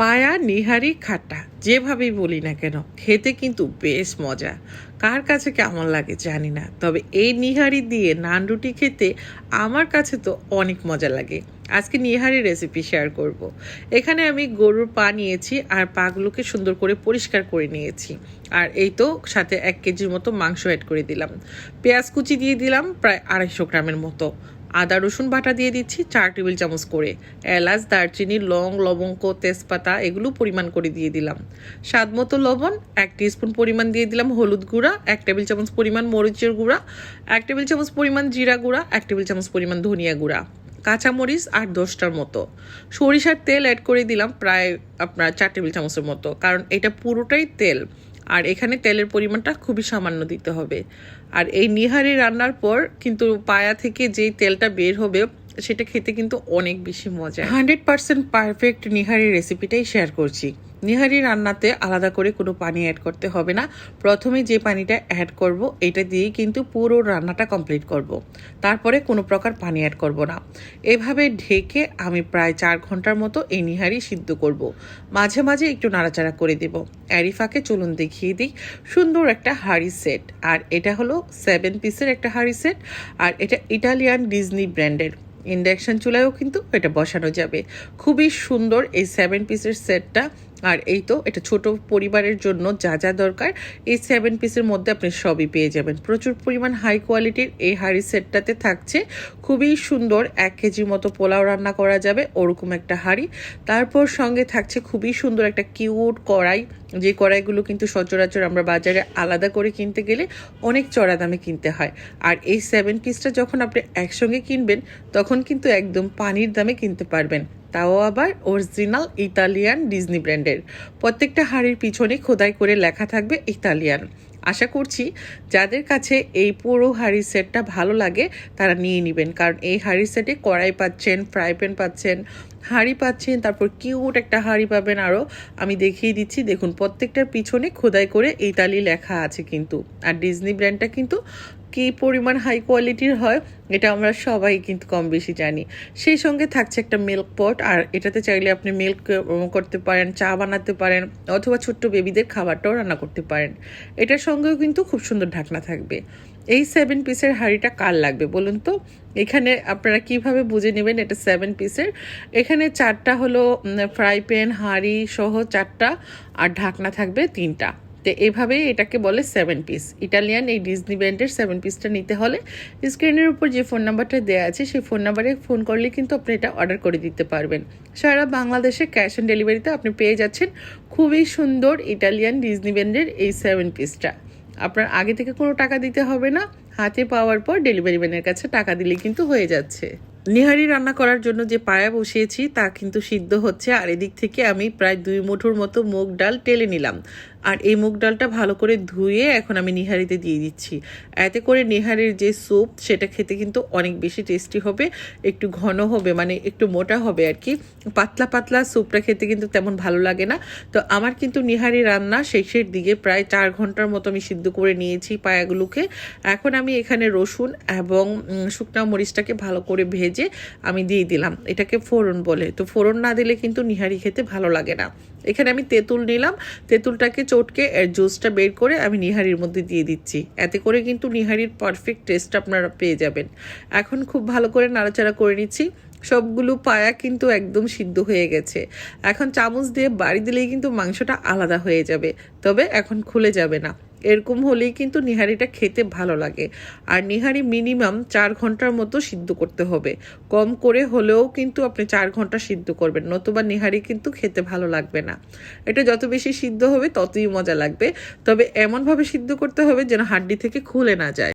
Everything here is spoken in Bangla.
পায়া, নিহারি, খাটা, যেভাবেই বলি না কেন, খেতে কিন্তু বেশ মজা। কার কাছে কেমন লাগে জানি না, তবে এই নিহারি দিয়ে নান রুটি খেতে আমার কাছে তো অনেক মজা লাগে। আজকে নিহারি রেসিপি শেয়ার করব। এখানে আমি গরুর পা নিয়েছি আর পাগুলোকে সুন্দর করে পরিষ্কার করে নিয়েছি। আর এই তো সাথে এক কেজির মতো মাংস অ্যাড করে দিলাম। পেঁয়াজ কুচি দিয়ে দিলাম প্রায় আড়াইশো গ্রামের মতো। আদা, রসুন বাটা দিয়ে দিচ্ছি চার টেবিল চামচ করে। এলাচ, দারচিনি, লং, লবঙ্গ, তেজপাতা এগুলো পরিমাণ করে দিয়ে দিলাম। স্বাদ মতো লবণ, এক স্পুন পরিমাণ দিয়ে দিলাম হলুদ গুঁড়া, এক টেবিল চামচ পরিমাণ মরিচের গুঁড়া, এক টেবিল চামচ পরিমাণ জিরা গুঁড়া, এক টেবিল চামচ পরিমাণ ধনিয়া গুঁড়া, কাঁচামরিচ আর দশটার মতো। সরিষার তেল অ্যাড করে দিলাম প্রায় আপনার চার টেবিল চামচের মতো, কারণ এটা পুরোটাই তেল। আর এখানে তেলের পরিমাণটা খুবই সামান্য দিতে হবে। আর এই নিহারি রান্নার পর কিন্তু পায়া থেকে যেই তেলটা বের হবে, সেটা খেতে কিন্তু অনেক বেশি মজা। হান্ড্রেড পার্সেন্ট পারফেক্ট নিহারি রেসিপিটাই শেয়ার করছি। নিহারি রান্নাতে আলাদা করে কোনো পানি অ্যাড করতে হবে না। প্রথমে যে পানিটা অ্যাড করব, এটা দিয়েই কিন্তু পুরো রান্নাটা কমপ্লিট করব। তারপরে কোনো প্রকার পানি অ্যাড করব না। এভাবে ঢেকে আমি প্রায় চার ঘণ্টার মতো এই নিহারি সিদ্ধ করব। মাঝে মাঝে একটু নাড়াচাড়া করে দেব। অ্যারিফাকে চলুন দেখিয়ে দিই। সুন্দর একটা হাড়ি সেট আর এটা হলো সেভেন পিসের একটা হাড়ি সেট আর এটা ইটালিয়ান ডিজনি ব্র্যান্ডের ইন্ডাকশান চুলায়ও কিন্তু এটা বসানো যাবে। খুবই সুন্দর এই সেভেন পিসের সেটটা আর এই তো, এটা ছোট পরিবারের জন্য যা যা দরকার, এই সেভেন পিসের মধ্যে আপনি সবই পেয়ে যাবেন। প্রচুর পরিমাণ হাই কোয়ালিটির এই হাড়ি সেটটাতে থাকছে। খুবই সুন্দর, এক কেজি মতো পোলাও রান্না করা যাবে, ওরকম একটা হাড়ি। তারপর সঙ্গে থাকছে খুবই সুন্দর একটা কিউট কড়াই। যে কড়াইগুলো কিন্তু সচরাচর আমরা বাজারে আলাদা করে কিনতে গেলে অনেক চড়া দামে কিনতে হয়। আর এই সেভেন পিসটা যখন আপনি একসঙ্গে কিনবেন, তখন কিন্তু একদম পানির দামে কিনতে পারবেন। তাও আবার অরিজিনাল ইতালিয়ান ডিজনি ব্র্যান্ডের। প্রত্যেকটা হাড়ির পিছনে খোদাই করে লেখা থাকবে ইতালিয়ান। আশা করছি যাদের কাছে এই পুরো হাড়ি সেটটা ভালো লাগে, তারা নিয়ে নেবেন। কারণ এই হাড়ি সেটে কড়াই পাচ্ছেন, ফ্রাই প্যান পাচ্ছেন, হাঁড়ি পাচ্ছেন, তারপর কিউট একটা হাঁড়ি পাবেন আরও। আমি দেখিয়ে দিচ্ছি, দেখুন, প্রত্যেকটার পিছনে খোদাই করে ইতালি লেখা আছে কিন্তু। আর ডিজনি ব্র্যান্ডটা কিন্তু কী পরিমাণ হাই কোয়ালিটির হয়, এটা আমরা সবাই কিন্তু কম বেশি জানি। সেই সঙ্গে থাকছে একটা মিল্ক পট আর এটাতে চাইলে আপনি মিল্ক করতে পারেন, চা বানাতে পারেন, অথবা ছোট্ট বেবিদের খাবারটাও রান্না করতে পারেন। এটার সঙ্গেও কিন্তু খুব সুন্দর ঢাকনা থাকবে। এই সেভেন পিসের হাঁড়িটা কার লাগবে বলুন তো? এখানে আপনারা কীভাবে বুঝে নেবেন এটা সেভেন পিসের এখানে চারটা হলো ফ্রাই প্যান হাঁড়ি সহ চারটা, আর ঢাকনা থাকবে তিনটা। তো এভাবেই এটাকে বলে সেভেন পিস ইটালিয়ান এই ডিজনি ব্র্যান্ডের সেভেন পিসটা নিতে হলে স্ক্রিনের উপর যে ফোন নাম্বারটা দেওয়া আছে, সেই ফোন নাম্বারে ফোন করলে কিন্তু আপনি এটা অর্ডার করে দিতে পারবেন। সারা বাংলাদেশে ক্যাশ অন ডেলিভারিতে আপনি পেয়ে যাচ্ছেন খুবই সুন্দর ইটালিয়ান ডিজনি ব্র্যান্ডের এই সেভেন পিসটা আপনার আগে থেকে কোনো টাকা দিতে হবে না, হাতে পাওয়ার পর ডেলিভারি ম্যানের কাছে টাকা দিলে কিন্তু হয়ে যাচ্ছে। নিহারি রান্না করার জন্য যে পায়া বসিয়েছি তা কিন্তু সিদ্ধ হচ্ছে, আর এদিক থেকে আমি প্রায় দুই মুঠোর মতো মুগ ডাল টেলে নিলাম। আর এই মুগ ডালটা ভালো করে ধুয়ে এখন আমি নিহারিতে দিয়ে দিচ্ছি। এতে করে নিহারির যে স্যুপ, সেটা খেতে কিন্তু অনেক বেশি টেস্টি হবে, একটু ঘন হবে মানে একটু মোটা হবে আর কি। পাতলা পাতলা স্যুপটা খেতে কিন্তু তেমন ভালো লাগে না। তো আমার কিন্তু নিহারি রান্না শেষের দিকে প্রায় চার ঘণ্টার মতো আমি সিদ্ধ করে নিয়েছি পায়াগুলোকে। এখন আমি এখানে রসুন এবং শুকনা মরিচটাকে ভালো করে ভেজে আমি দিয়ে দিলাম। এটাকে ফোড়ন বলে। তো ফোড়ন না দিলে কিন্তু নিহারি খেতে ভালো লাগে না। এখানে আমি তেঁতুল নিলাম। তেঁতুলটাকে চটকে এর জুসটা বের করে আমি নিহারির মধ্যে দিয়ে দিচ্ছি। এতে করে কিন্তু নিহারির পারফেক্ট টেস্ট আপনারা পেয়ে যাবেন। এখন খুব ভালো করে নাড়াচাড়া করে নিচ্ছি। সবগুলো পায়া কিন্তু একদম সিদ্ধ হয়ে গেছে। এখন চামচ দিয়ে বাড়ি দিলেই কিন্তু মাংসটা আলাদা হয়ে যাবে। তবে এখন খুলে যাবে না। এরকম হলেই কিন্তু নিহারিটা খেতে ভালো লাগে। আর নিহারি মিনিমাম চার ঘণ্টার মতো সিদ্ধ করতে হবে। কম করে হলেও কিন্তু আপনি চার ঘণ্টা সিদ্ধ করবেন, নতুবা নিহারি কিন্তু খেতে ভালো লাগবে না। এটা যত বেশি সিদ্ধ হবে ততই মজা লাগবে। তবে এমনভাবে সিদ্ধ করতে হবে যেন হাড্ডি থেকে খুলে না যায়।